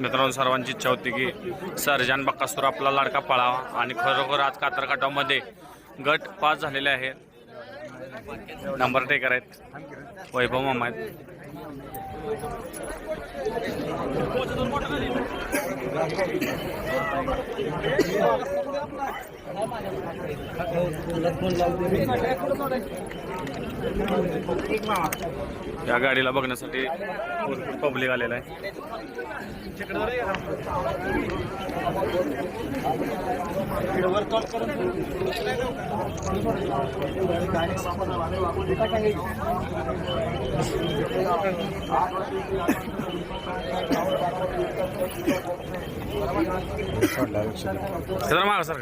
मित्रांनो सर्वांची इच्छा होती की सर्जन बक्कासूर आपला लाडका पळावा आणि खरोखर आज कातरकाटामध्ये गट पास झालेले आहेत नंबर टेकर आहेत. वैभव मामा आहेत. या गाडीला बघण्यासाठी भरपूर पब्लिक आलेला आहे. जरा मागा सर